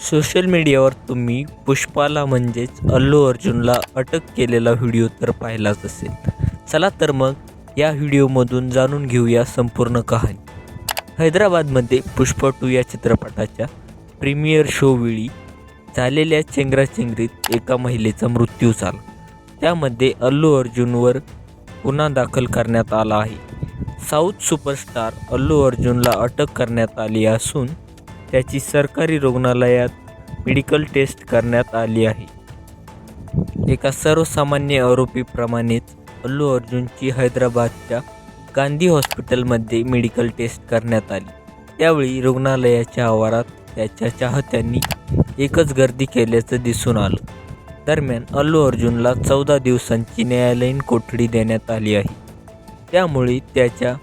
Social मीडियावर तुम्ही पुष्पाला म्हणजेच अल्लू अर्जुनला अटक केलेला व्हिडिओ तर पाहिलाच असेल. चला तर मग या व्हिडिओमधून जाणून घेऊया संपूर्ण कहाणी. हैदराबादमध्ये पुष्पा टू या चित्रपटाच्या प्रीमियर शोवेळी झालेल्या चेंगराचेंगरीत एका महिलेचा मृत्यू झाला. त्यामध्ये अल्लू अर्जुनवर गुन्हा दाखल करण्यात आला आहे. साऊथ सुपरस्टार अल्लू अर्जुनला अटक करण्यात आली असून त्याची सरकारी रुग्णालयात मेडिकल टेस्ट करण्यात आली आहे. एका सर्वसामान्य आरोपीप्रमाणेच अल्लू अर्जुनची हैदराबादच्या गांधी हॉस्पिटलमध्ये मेडिकल टेस्ट करण्यात आली. त्यावेळी रुग्णालयाच्या आवारात त्याच्या चाहत्यांनी एकच गर्दी केल्याचं दिसून आलं. दरम्यान अल्लू अर्जुनला चौदा दिवसांची न्यायालयीन कोठडी देण्यात आली आहे. त्यामुळे त्याच्या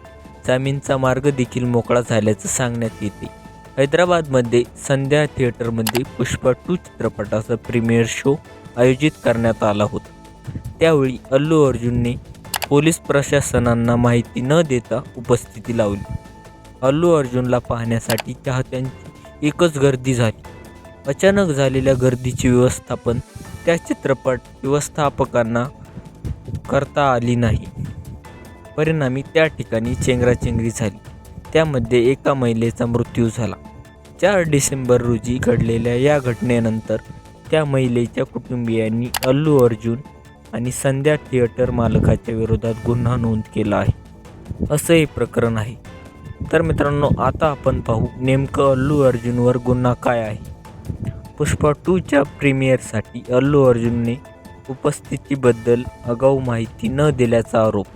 जामीनचा मार्ग देखील मोकळा झाल्याचं सांगण्यात येते. हैदराबादमध्ये संध्या थिएटरमध्ये पुष्पा टू चित्रपटाचा प्रीमियर शो आयोजित करण्यात आला होता. त्यावेळी अल्लू अर्जुनने पोलीस प्रशासनांना माहिती न देता उपस्थिती लावली. अल्लू अर्जुनला पाहण्यासाठी चाहत्यांची एकच गर्दी झाली. अचानक झालेल्या गर्दीची व्यवस्थापन त्या चित्रपट व्यवस्थापकांना करता आली नाही. परिणामी त्या ठिकाणी चेंगराचेंगरी झाली. त्यामध्ये एका महिलेचा मृत्यू झाला. चार डिसेंबर रोजी घडलेल्या या घटनेनंतर त्या महिलेच्या कुटुंबियांनी अल्लू अर्जुन आणि संध्या थिएटर मालकाच्या विरोधात गुन्हा नोंद केला आहे. असं हे प्रकरण आहे. तर मित्रांनो आता आपण पाहू नेमकं अल्लू अर्जुनवर गुन्हा काय आहे. पुष्पा टूच्या प्रीमियरसाठी अल्लू अर्जुनने उपस्थितीबद्दल आगाऊ माहिती न दिल्याचा आरोप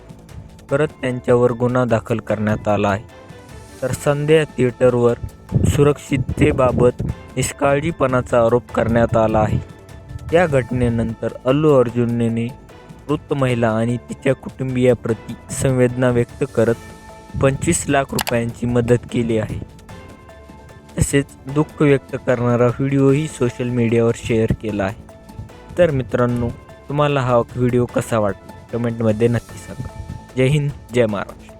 करत त्यांच्यावर गुन्हा दाखल करण्यात आला आहे. तर संध्या थिएटरवर सुरक्षिततेबाबत निष्काळजीपणाचा आरोप करण्यात आला आहे. या घटनेनंतर अल्लू अर्जुनने मृत महिला आणि तिच्या कुटुंबियाप्रती संवेदना व्यक्त करत पंचवीस लाख रुपयांची मदत केली आहे. तसेच दुःख व्यक्त करणारा व्हिडिओही सोशल मीडियावर शेअर केला आहे. तर मित्रांनो तुम्हाला हा व्हिडिओ कसा वाटला? कमेंटमध्ये नक्की सांगा. जय हिंद जय महाराष्ट्र.